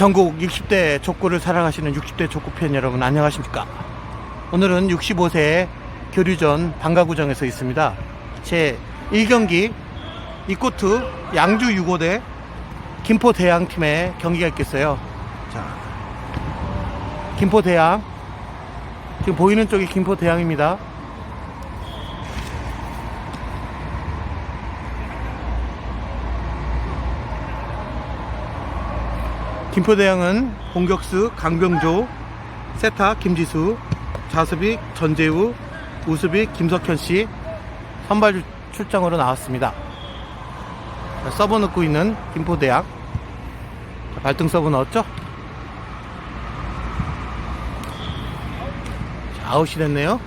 전국 60대 족구를 사랑하시는 60대 족구 팬 여러분 안녕하십니까? 오늘은 65세 교류전 방가구정에서 있습니다. 제 1경기 이코트 양주 6호대 김포 대양팀의 경기가 있겠어요. 자 김포 대양. 지금 보이는 쪽이 김포 대양입니다 김포대양은 공격수 강병조, 세타 김지수, 자수빅 전재우, 우수빅 김석현 씨 선발 출장으로 나왔습니다. 자, 서브 넣고 있는 김포대양 자, 발등 서브 넣었죠? 자, 아웃이 됐네요.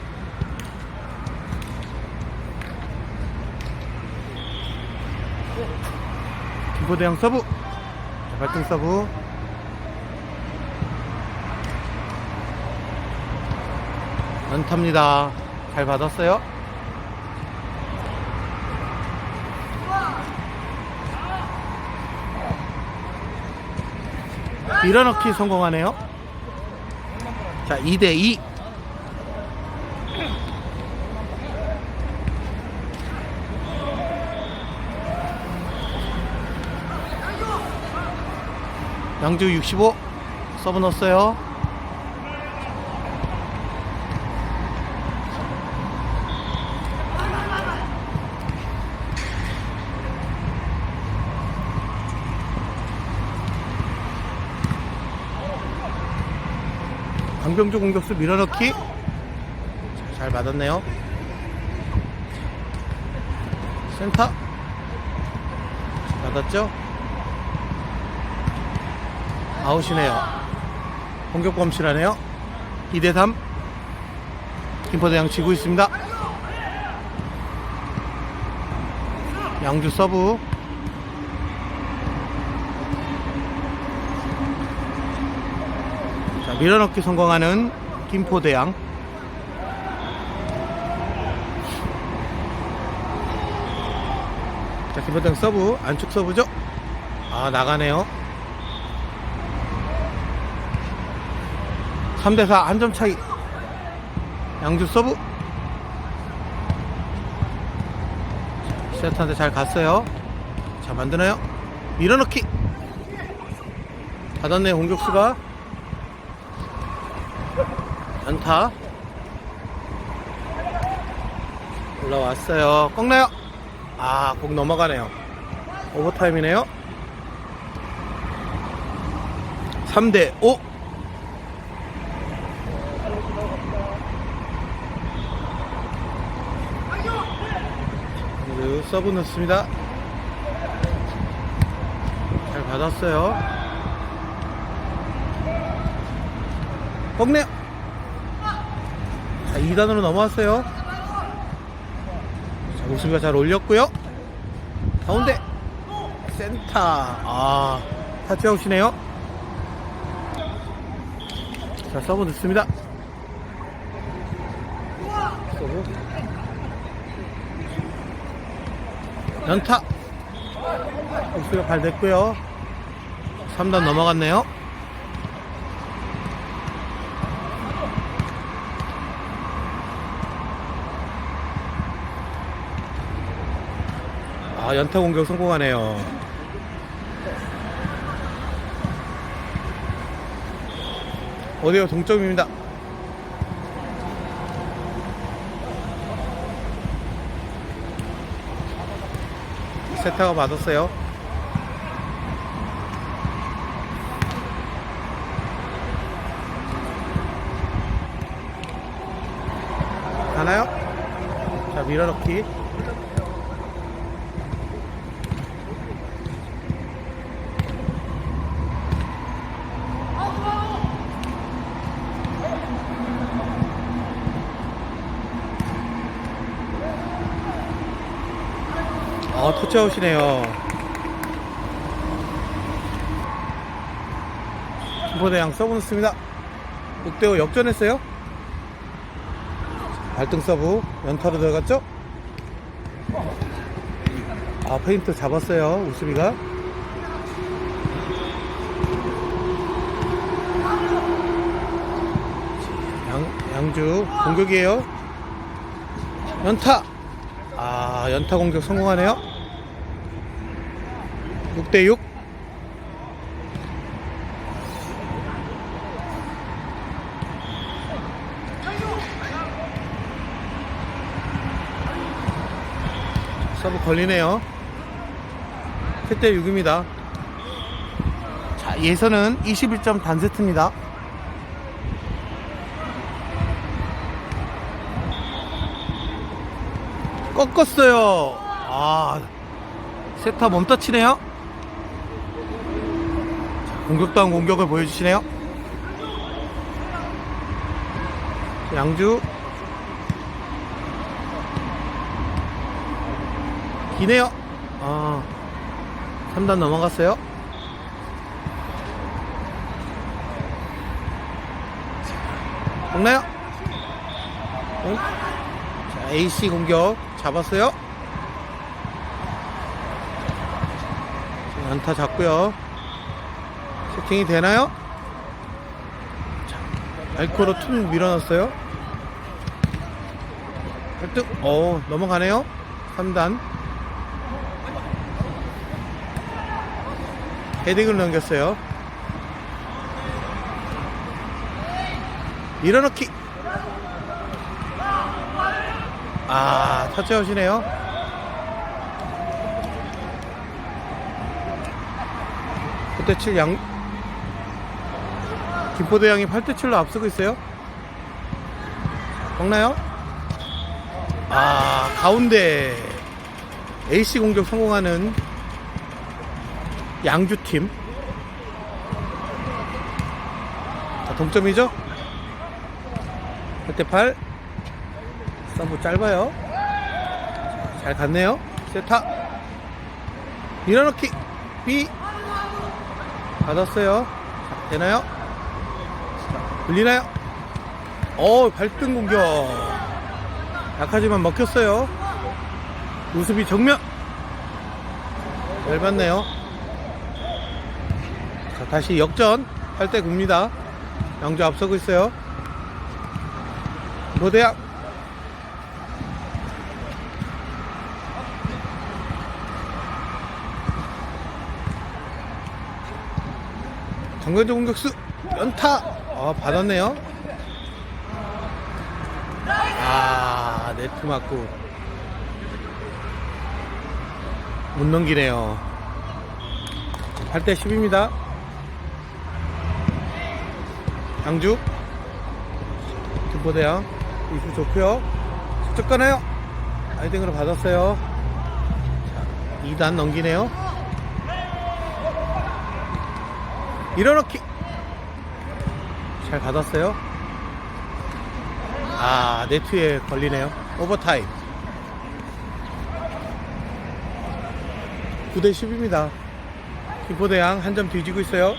김포대양 서브 자, 발등 서브 연타입니다. 잘 받았어요. 밀어넣기 성공하네요. 자, 2대2. 양주 65 서브 넣었어요. 강병주 공격수 밀어넣기. 잘 받았네요. 센터. 받았죠? 아웃이네요. 공격 범실하네요. 2대3 김포대 양 지고 있습니다. 양주 서브 자, 밀어넣기 성공하는 김포대양. 자, 김포대양 서브, 안쪽 서브죠? 아, 나가네요. 3대4 한 점 차이. 양주 서브. 세트한테 잘 갔어요. 자, 만드나요? 밀어넣기. 받았네요, 공격수가. 안타. 올라왔어요. 꺾나요? 아공 넘어가네요. 오버타임이네요. 3대 5 그리고 서브 넣습니다. 잘 받았어요. 꺾네요 자, 2단으로 넘어왔어요. 자, 우수비가 잘 올렸고요. 가운데 센터. 아, 타치아웃이네요. 자, 서브 넣습니다. 서브. 연타. 우수비가 발 냈고요. 3단 넘어갔네요. 아, 연타 공격 성공하네요. 어디요? 동점입니다. 세타가 받았어요. 가나요? 자, 밀어넣기. 좋으시네요. 김포대양 서브 넣습니다. 옥대호 역전했어요. 발등 서브 연타로 들어갔죠? 아 페인트 잡았어요 우수비가. 양, 양주 공격이에요. 연타! 아 연타 공격 성공하네요. 6대 6. 서브 걸리네요. 7대 6입니다. 자, 예선은 21점 단세트입니다. 꺾었어요. 아, 세타 멈터치네요. 자, 공격다운 공격을 보여주시네요. 양주 기네요. 아, 3단 넘어갔어요. 자, 먹나요? 응? 자, AC 공격 잡았어요. 자, 연타 잡고요. 세팅이 되나요? 자, 알코로 툭 밀어넣었어요. 획득, 어 넘어가네요. 3단. 헤딩을 넘겼어요. 밀어넣기. 아, 터치아웃이네요. 그때 7 양, 김포대 양이 8대 7로 앞서고 있어요. 먹나요? 아, 가운데 AC 공격 성공하는 양주팀. 자, 동점이죠? 8대 8. 서브 짧아요. 잘 갔네요. 세타. 밀어넣기. B. 받았어요. 자, 되나요? 자, 불리나요? 어, 발등 공격. 약하지만 먹혔어요. 우습이 정면. 열받네요. 자, 다시 역전. 8대 9입니다. 양주 앞서고 있어요. 노대양. 강변조 공격수 연타 아 받았네요? 아 네트 맞고. 못 넘기네요. 8대 10입니다. 양주. 김포대양 이수 좋고요. 직접 가나요? 아이딩으로 받았어요. 자, 2단 넘기네요. 밀어넣기 잘 받았어요? 아 네트에 걸리네요. 오버타임. 9대 10입니다. 김포대양 한 점 뒤지고 있어요.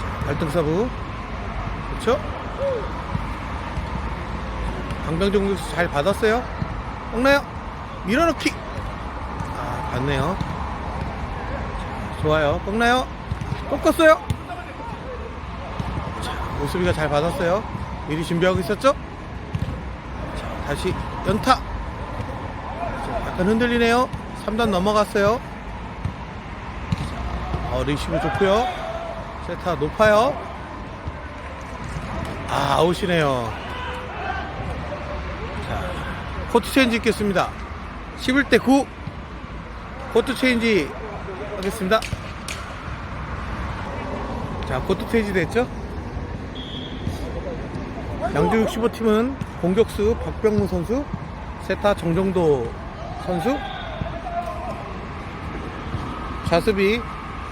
자, 발등 서브 그렇죠? 강병종 공격수 잘 받았어요. 먹나요? 밀어넣기. 아 받네요. 좋아요. 꺾나요? 꺾었어요. 자, 오수비가 잘 받았어요. 미리 준비하고 있었죠? 자, 다시 연타. 자, 약간 흔들리네요. 3단 넘어갔어요. 자, 어, 리시브 좋고요. 세타 높아요. 아, 아웃이네요. 자, 코트 체인지 있겠습니다. 11대 9. 코트 체인지 하겠습니다. 자, 코트 체인지 됐죠? 양주 65팀은 공격수 박병무 선수, 세타 정정도 선수, 좌수비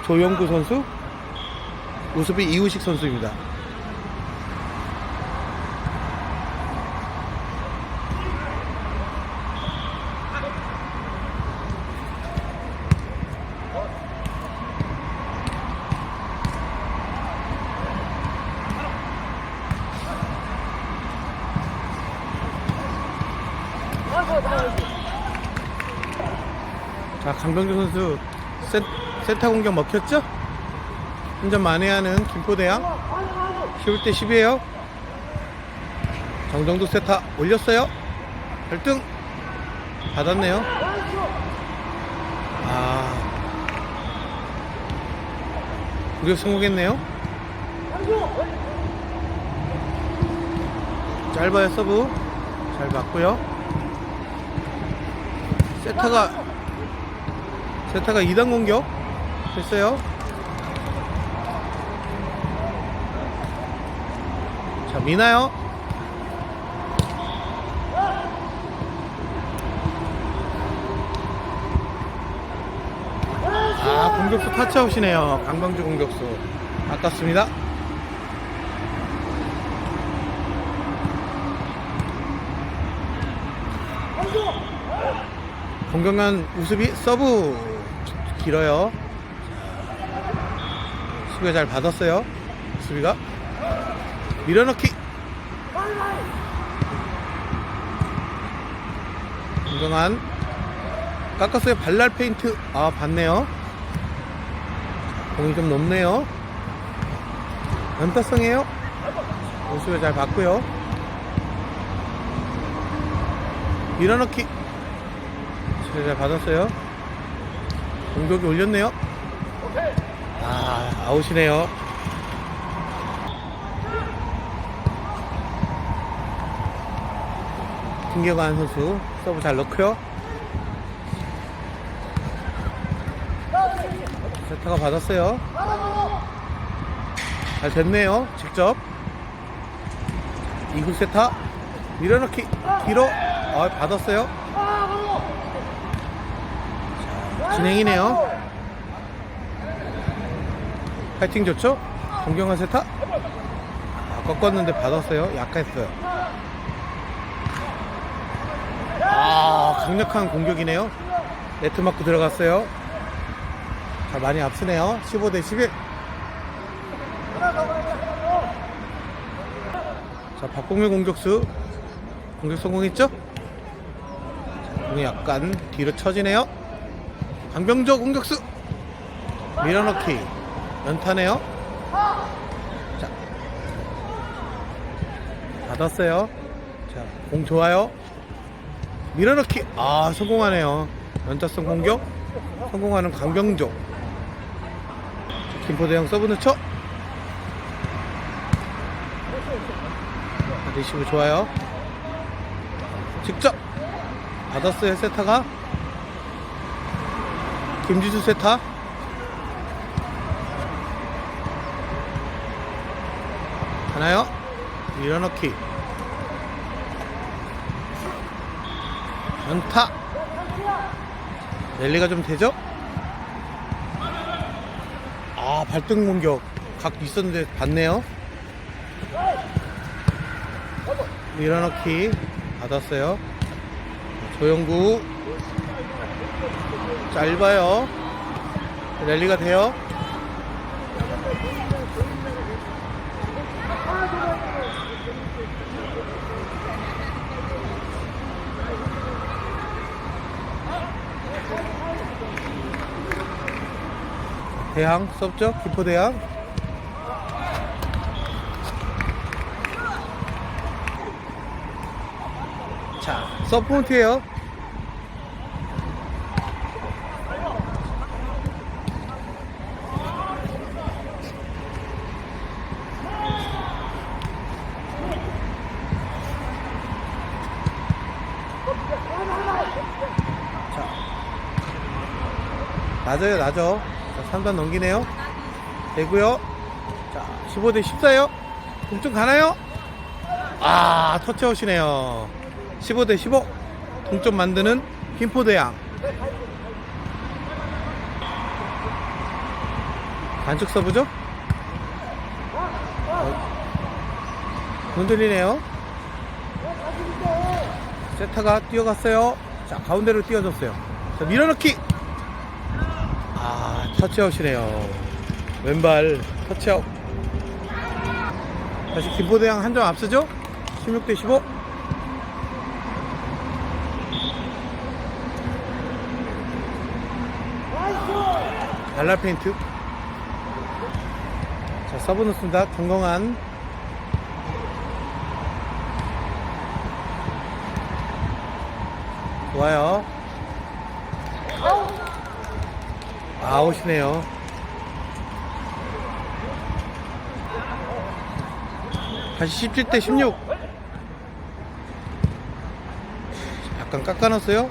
조영구 선수, 우수비 이우식 선수입니다. 자, 강병주 선수 센, 센터 공격 먹혔죠? 한 점 만회하는 김포대양. 11대 10이에요. 정정도 세타 올렸어요. 발등 받았네요. 아, 공격 성공했네요. 짧아요 서브 잘 맞고요. 세타가 세타가 2단 공격 됐어요. 자 미나요. 아 공격수 타치아웃이네요. 강방주 공격수 아깝습니다. 공격한 우습이 서브 길어요. 수비가 잘 받았어요. 수비가 밀어넣기. 공격한 깎았어요. 발랄 페인트. 아 봤네요. 공이 좀 높네요. 연타성이에요. 우수가 잘 받고요. 밀어넣기. 잘, 잘 받았어요. 공격이 올렸네요. 아, 아웃이네요. 김경환 선수 서브 잘 넣고요. 세타가 받았어요. 잘 됐네요. 직접. 이구 세타 밀어넣기 뒤로 아, 받았어요. 진행이네요. 파이팅 좋죠? 공경한 세타. 아, 꺾었는데 받았어요. 약했어요. 아, 강력한 공격이네요. 네트 마크 들어갔어요. 자, 많이 앞서네요. 15 대 11. 자, 박공일 공격수. 공격 성공했죠? 자, 공이 약간 뒤로 처지네요. 강병조 공격수. 밀어넣기. 연타네요. 자. 받았어요. 자, 공 좋아요. 밀어넣기. 아, 성공하네요. 연타성 공격. 성공하는 강병조. 김포대형 서브 넣죠? 리시브 좋아요. 직접 받았어요, 세타가. 김지수 세타. 하나요? 밀어넣기. 연타. 랠리가 좀 되죠? 아, 발등 공격. 각 있었는데 봤네요. 밀어넣기. 받았어요. 조영구. 짧아요. 랠리가 돼요. 대항 썼죠? 기포 대항. 자, 서포트예요. 낮아요, 낮아. 자, 3단 넘기네요. 되고요. 자, 15대 14요. 동점 가나요? 아, 터치아웃이네요. 15대 15. 동점 만드는 김포대양. 반칙 서브죠? 어, 흔들리네요. 세타가 뛰어갔어요. 자, 가운데로 뛰어졌어요. 자, 밀어넣기. 아, 터치아웃이네요. 왼발 터치아웃. 다시 김포대양 한 점 앞서죠? 16대 15. 달라 페인트. 자, 서브 넣습니다. 건강한. 좋아요. 아웃이네요. 다시 17대 16. 약간 깎아놨어요.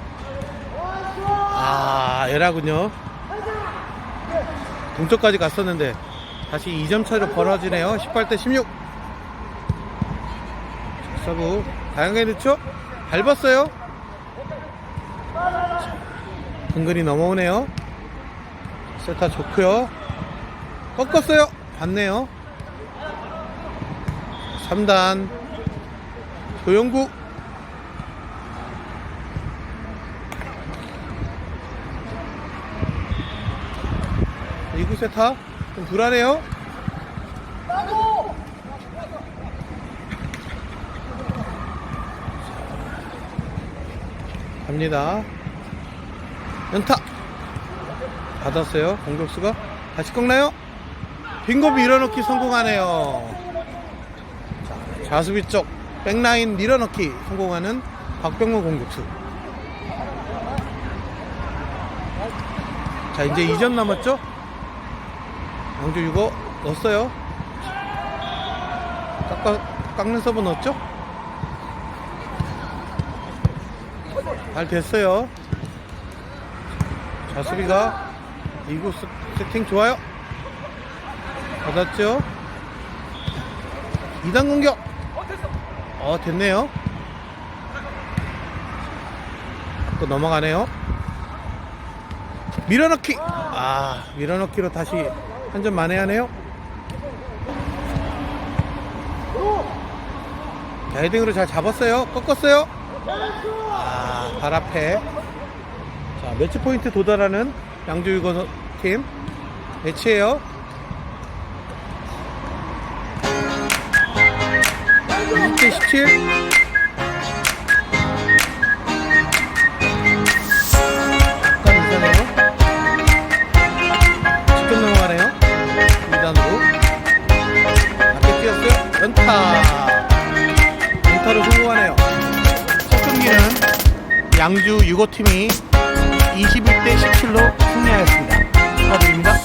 아, 에라군요. 동점까지 갔었는데 다시 2점 차로 벌어지네요. 18대 16. 서브 다양하게 넣죠? 밟았어요. 은근히 넘어오네요. 세타 좋고요. 꺾었어요. 봤네요. 3단 조영구 이구 세타 좀 불안해요. 갑니다. 연타 받았어요. 공격수가 다시 꺾나요? 빙고 밀어넣기 성공하네요. 자, 자수비 쪽 백라인 밀어넣기 성공하는 박병호 공격수. 자 이제 2점 남았죠? 양주 이거 넣었어요. 깎아, 깎는 서브 넣었죠? 잘 됐어요. 자, 수비가 스- 세팅 좋아요. 받았죠? 2단 공격. 어, 됐네요. 또 넘어가네요. 밀어넣기. 아, 밀어넣기로 다시 한 점 만회하네요. 자, 헤딩으로 잘 잡았어요. 꺾었어요. 아, 발 앞에. 자, 매치 포인트 도달하는 양주유거 팀. 매치예요. 20대 17. 약간 이상해요. 직접 넘어가네요. 2단으로. 앞에 뛰었어요. 연타. 연타로 성공하네요. 첫 경기는 양주 유고팀이 21대 17로 승리하였습니다. 축하드립니다.